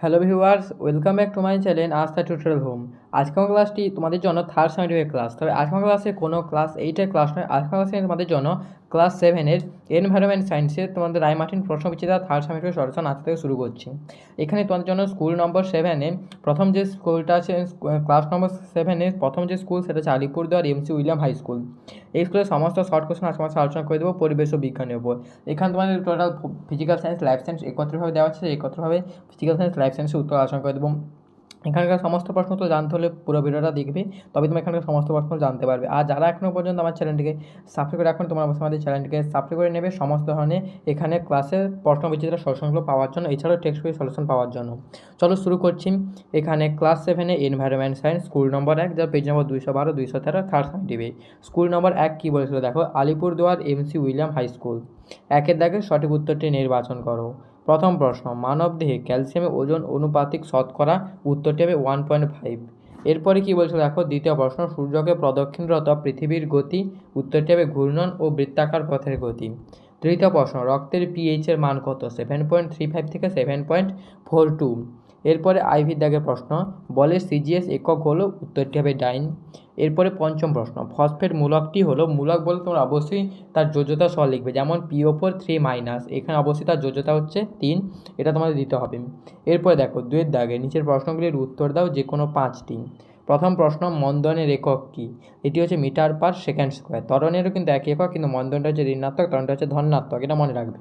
Hello viewers welcome back to my channel Astha tutorial home আজকের ক্লাসটি তোমাদের জন্য থার্ড সাইন্টিফিক ক্লাস তবে আজকের ক্লাসে কোনো ক্লাস এইটের ক্লাস নয়। আজকের ক্লাসে তোমাদের জন্য ক্লাস সেভেনের এনভায়রনমেন্ট সায়েন্সে তোমাদের রায়মার্টিন প্রশ্ন বিচিতা থার্ড সাইন্টিফিক সলিউশন আজ থেকে শুরু করছি। এখানে তোমাদের জন্য স্কুল নম্বর সেভেনে প্রথম যে স্কুলটা আছে ক্লাস নম্বর সেভেনে প্রথম যে স্কুল সেটা হচ্ছে Alipurduar MC William high school এই স্কুলের সমস্ত শর্ট কোশ্চেন আজকে আমরা আলোচনা করে দেবো পরিবেশ ও বিজ্ঞানের উপর। এখানে তোমাদের total physical science life science একত্রভাবে দেওয়া আছে। একত্রভাবে ফিজিক্যাল সায়েন্স লাইফ সায়েন্সের উত্তর আলোচনা করে দেবো। এখানকার সমস্ত প্রশ্ন তো জানতে হলে পুরো ভিডিওটা দেখবে তবে তুমি এখানকার সমস্ত প্রশ্ন জানতে পারবে। আর যারা এখনও পর্যন্ত আমার চ্যানেলটিকে সাবস্ক্রাইব করে এখন তোমার আমাদের চ্যানেলটিকে সাবস্ক্রাইব করে নেবে সমস্ত ধরনের এখানে ক্লাসের প্রশ্ন বিচিত্র সলিউশনগুলো পাওয়ার জন্য, এছাড়াও টেক্সট বই সলিউশন পাওয়ার জন্য। চলো শুরু করছি। এখানে ক্লাস সেভেনে এনভায়রনমেন্ট সায়েন্স স্কুল নম্বর এক, যার পেজ নম্বর দুইশো বারো, দুইশো তেরো থার্ড সাইন্টিফিক স্কুল নম্বর এক কী বলেছিল? দেখো, Alipurduar MC William high school একের দাগে সঠিক উত্তরটি নির্বাচন করো। প্রথম প্রশ্ন, মানবদেহে ক্যালসিয়ামের ওজন অনুপাতিক শতকরা উত্তরটি হবে ওয়ান পয়েন্ট ফাইভ এরপরে কী বলছে দেখো, দ্বিতীয় প্রশ্ন, সূর্যকে প্রদক্ষিণরত পৃথিবীর গতি, উত্তরটি হবে ঘূর্ণন ও বৃত্তাকার পথের গতি। তৃতীয় প্রশ্ন, রক্তের পিএইচের মান কত? সেভেন পয়েন্ট থ্রি ফাইভ থেকে সেভেন পয়েন্ট ফোর টু এরপরে আইভির দাগের প্রশ্ন বলে সিজিএস একক হলো, উত্তরটি হবে ডাইন। এরপরে পঞ্চম প্রশ্ন ফসফেট মূলকটি হলো মূলক বলে তোমরা অবশ্যই তার যোজ্যতা সহ লিখবে, যেমন পি ফোর থ্রি মাইনাস এখানে অবশ্যই তার যোজ্যতা হচ্ছে তিন, এটা তোমাদের দিতে হবে। এরপরে দেখো, দুয়ের দাগে নিচের প্রশ্নগুলির উত্তর দাও যে কোনো পাঁচটি। প্রথম প্রশ্ন, মন্দনের একক কী? এটি হচ্ছে মিটার পার সেকেন্ড স্কোয়ার। ত্বরণেরও কিন্তু একই একক, কিন্তু মন্দনটা হচ্ছে ঋণাত্মক, ত্বরণটা হচ্ছে ধনাত্মক, এটা মনে রাখবে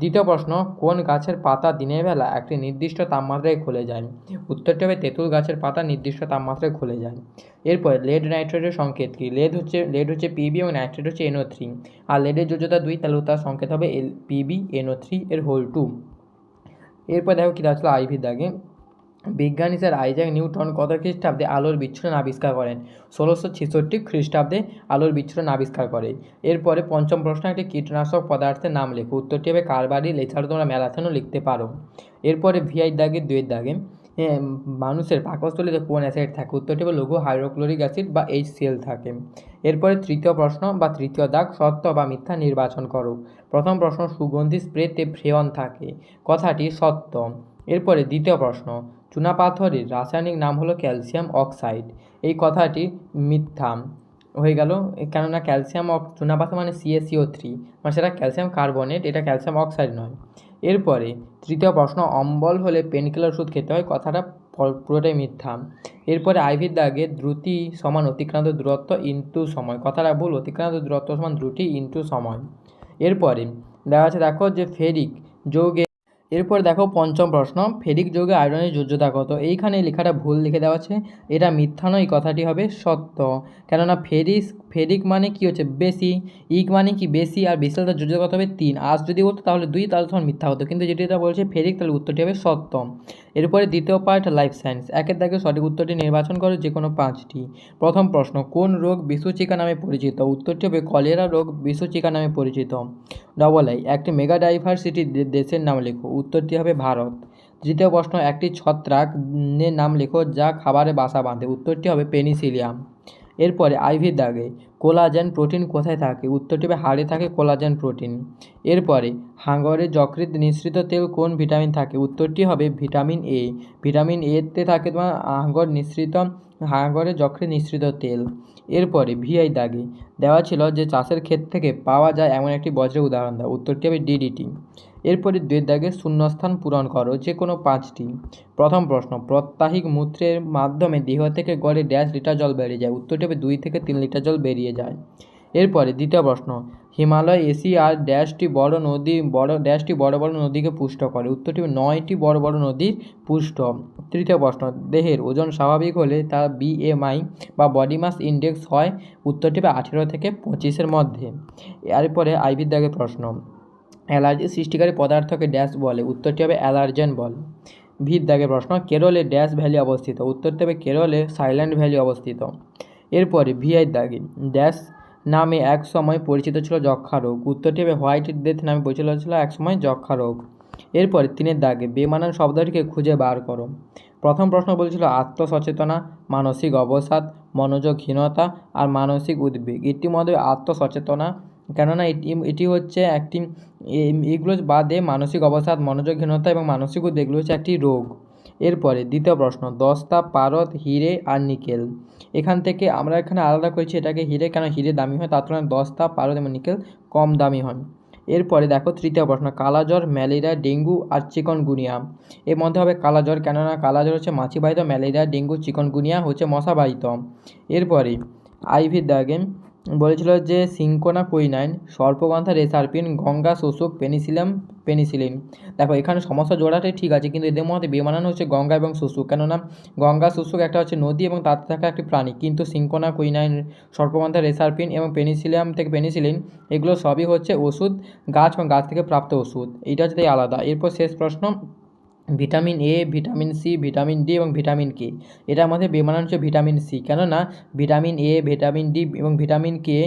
দ্বিতীয় প্রশ্ন, কোন গাছের পাতা দিনের বেলা একটি নির্দিষ্ট তাপমাত্রায় খুলে যায়? উত্তরটি হবে তেঁতুল গাছের পাতা নির্দিষ্ট তাপমাত্রায় খুলে যায়। এরপর, লেড নাইট্রেটের সংকেত কী? লেড হচ্ছে লেড হচ্ছে পিবি এবং নাইট্রেট হচ্ছে এনও থ্রি আর লেডের যোজ্যতা দুই, তাহলে তার সংকেত হবে এল পিবি এনও থ্রি এর হোল টু এরপর দেখো কী আসলো আইভি দাগে। বিজ্ঞানী স্যার আইজ্যাক নিউটন কত খ্রিস্টাব্দে আলোর বিচ্ছুরণ আবিষ্কার করেন? ষোলোশো ছেষট্টি খ্রিস্টাব্দে আলোর বিচ্ছুরণ আবিষ্কার করে এরপরে পঞ্চম প্রশ্ন, একটি কীটনাশক পদার্থের নাম লেখো। উত্তরটি হবে কারবারিল এছাড়াও তোমরা ম্যারাথনও লিখতে পারো। এরপরে ভিআই দাগে দুয়ের দাগে মানুষের পাকস্থলীতে কোন অ্যাসিড থাকে? উত্তরটি হবে লঘু হাইড্রোক্লোরিক অ্যাসিড বা এইচ সিএল থাকে। এরপরে তৃতীয় প্রশ্ন বা তৃতীয় দাগ, সত্য বা মিথ্যা নির্বাচন করো। প্রথম প্রশ্ন, সুগন্ধি স্প্রেতে ফ্রেয়ন থাকে। কথাটি সত্য। এরপরে দ্বিতীয় প্রশ্ন চুনাপাথরের রাসায়নিক নাম হলো ক্যালসিয়াম অক্সাইড। এই কথাটি মিথ্যা হয়ে গেল, কেননা ক্যালসিয়াম চুনাপাথর মানে সিএসিও থ্রি মানে সেটা ক্যালসিয়াম কার্বনেট, এটা ক্যালসিয়াম অক্সাইড নয়। এরপরে তৃতীয় প্রশ্ন, অম্বল হলে পেনকিলার ওষুধ খেতে হয়, কথাটা পুরোটাই মিথ্যা। এরপরে আইভির দাগে দ্রুতি সমান অতিক্রান্ত দূরত্ব ইন্টু সময়, কথাটা ভুল, অতিক্রান্ত দূরত্ব সমান দ্রুতি ইন্টু সময়। এরপরে দেখা যাচ্ছে দেখো যে ফেরিক যৌগে এরপর দেখো পঞ্চম প্রশ্ন, ফেরিক যৌগে আয়রনের যোজ্যতা কত? এইখানে লেখাটা ভুল লিখে দেওয়া আছে, এটা মিথ্যা নয় কথাটি হবে সত্য। কেননা ফেরিস, ফেরিক মানে কি হচ্ছে? বেশি, ইক মানে কি? বেশি, আর বেশি তার যোজ্যতা কত হবে? তিন। আজ যদি বলতো তাহলে দুই, তাহলে তখন মিথ্যা হতো। কিন্তু যেটি এটা বলছে ফেরিক, তাহলে উত্তরটি হবে সত্য। এরপরে দ্বিতীয় পার্ট লাইফ সায়েন্স একের দাগে সঠিক উত্তরটি নির্বাচন করো যে কোনো পাঁচটি। প্রথম প্রশ্ন, কোন রোগ বিশুচিকা নামে পরিচিত? উত্তরটি হবে কলেরা রোগ বিশ্বচিকা নামে পরিচিত। ডবল আই একটি মেগা ডাইভার্সিটি দেশের নাম লেখো। উত্তরটি হবে ভারত। তৃতীয় প্রশ্ন, একটি ছত্রাক নাম লেখো যা খাবারে বাসা বাঁধে। উত্তরটি হবে পেনিসিলিয়াম এরপরে আইভির দাগে, কোলাজেন প্রোটিন কোথায় থাকে? উত্তরটি হবে হাড়ে থাকে কোলাজেন প্রোটিন। এরপরে, হাঙ্গরে যকৃৎ নিঃসৃত তেল কোন ভিটামিন থাকে? উত্তরটি হবে ভিটামিন এ। ভিটামিন এতে থাকে তোমার হাঙ্গর নিঃসৃত, হাঙ্গরে যকৃৎ নিঃসৃত তেল। এরপরে ভিআই দাগে দেওয়া ছিল যে চাষের ক্ষেত থেকে পাওয়া যায় এমন একটি বজ্রের উদাহরণ দেওয়া উত্তরটি হবে ডিডিটি। এরপরে দুয়ের দাগে শূন্যস্থান পূরণ করো যে কোনো পাঁচটি। প্রথম প্রশ্ন, প্রত্যাহিক মূত্রের মাধ্যমে দেহ থেকে গড়ে ড্যাশ লিটার জল বেরিয়ে যায়। উত্তরটি হবে দুই থেকে তিন লিটার জল বেরিয়ে যায়। এরপরে দ্বিতীয় প্রশ্ন হিমালয় এশিয়ার ড্যাশটি বড় নদী, বড়, ড্যাশটি বড় বড় নদীকে পুষ্ট করে। উত্তরটি নয়টি বড় বড় নদীর পুষ্ট। তৃতীয় প্রশ্ন, দেহের ওজন স্বাভাবিক হলে তার বিএমআই বা বডি মাস ইন্ডেক্স হয় উত্তরটি বা আঠেরো থেকে পঁচিশের মধ্যে। এরপরে দাগের প্রশ্ন, অ্যালার্জি সৃষ্টিকারী পদার্থকে ড্যাশ বলে, উত্তরটি হবে অ্যালার্জেন বল। ভির দাগের প্রশ্ন, কেরলে ড্যাশ ভ্যালি অবস্থিত? উত্তরটি হবে কেরলে সাইল্যান্ড ভ্যালি অবস্থিত। এরপরে ভিআই দাগে, ড্যাশ নামে এক সময় পরিচিত ছিল যক্ষা রোগ। উত্তরটি হবে হোয়াইট ডেথ নামে পরিচিত ছিল এক সময় যক্ষা রোগ। এরপরে তিনের দাগে বেমানান শব্দটিকে খুঁজে বার করো। প্রথম প্রশ্ন বলেছিল আত্মসচেতনা, মানসিক অবসাদ, মনোযোগহীনতা আর মানসিক উদ্বেগ। এটির মধ্যে আত্মসচেতনা, কেননা এটি হচ্ছে একটি এগুলো বাদে মানসিক অবসাদ, মনোযোগহীনতা এবং মানসিক উদ্বেগ, এগুলো হচ্ছে একটি রোগ। এরপরে দ্বিতীয় প্রশ্ন, দস্তা, পারদ, হিরে আর নিকেল। এখান থেকে আমরা এখানে আলাদা করেছি এটাকে হিরে, কেন হিরে দামি হয়? তার তুলনায় দস্তা, পারদ এবং নিকেল কম দামি হয়। এরপরে দেখো তৃতীয় প্রশ্ন, কালাজ্বর, ম্যালেরিয়া, ডেঙ্গু আর চিকনগুনিয়া। এর মধ্যে হবে কালাজ্বর, কেননা কালাজ্বর হচ্ছে মাছিবাহিত, ম্যালেরিয়া, ডেঙ্গু, চিকনগুনিয়া হচ্ছে মশাবাহিত। এরপরে আইভির দাগে বলেছিল যে সিঙ্কোনা কুইনাইন সর্পগন্ধা, রেসারপিন, গঙ্গা, শোষক, পেনিসিলাম পেনিসিলিন। দেখো, এখানে সমস্যা জোড়াটাই ঠিক আছে, কিন্তু এদের মধ্যে বেমানানো হচ্ছে গঙ্গা এবং শুশুক কেননা গঙ্গা শুশুক একটা হচ্ছে নদী এবং তাতে থাকা একটি প্রাণী। কিন্তু সিঙ্কোনা, কুইনাইন, সর্পগন্ধা, রেসারপিন এবং পেনিসিলিয়াম থেকে পেনিসিলিন, এগুলো সবই হচ্ছে ওষুধ, গাছ এবং গাছ থেকে প্রাপ্ত ওষুধ। এইটা হচ্ছে আলাদা। এরপর শেষ প্রশ্ন vitamin A vitamin C vitamin D এবং ভিটামিন কে এটার মধ্যে বেমানান হচ্ছে ভিটামিন সি কেননা ভিটামিন এ ভিটামিন ডি এবং ভিটামিন কে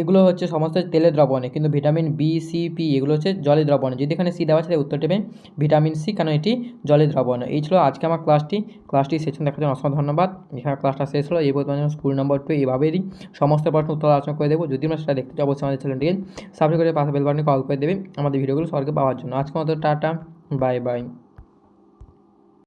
এগুলো হচ্ছে সমস্ত তেলের দ্রবণে। কিন্তু ভিটামিন বি সি পি এগুলো হচ্ছে জলের দ্রবণে। যদি এখানে সি দেওয়া আছে উত্তর দেবে ভিটামিন সি কেন এটি জলের দ্রবণে। এই ছিল আজকে আমার ক্লাসটি। ক্লাসটি সেশন দেখার জন্য অসংখ্য ধন্যবাদ। এখানে ক্লাসটা শেষ হলো। এই বর্তমানে স্কুল নম্বর টু এভাবেই সমস্ত প্রশ্ন উত্তর আলোচনা করে দেবো। যদি আমরা সেটা দেখতে চাও, অবশ্যই আমাদের চ্যানেলটিকে সাবস্ক্রাইব করে পাশে বেল কল করে দেবে আমাদের ভিডিওগুলো সরকার পাওয়ার জন্য। আজকে মতো টাটা। Bye bye.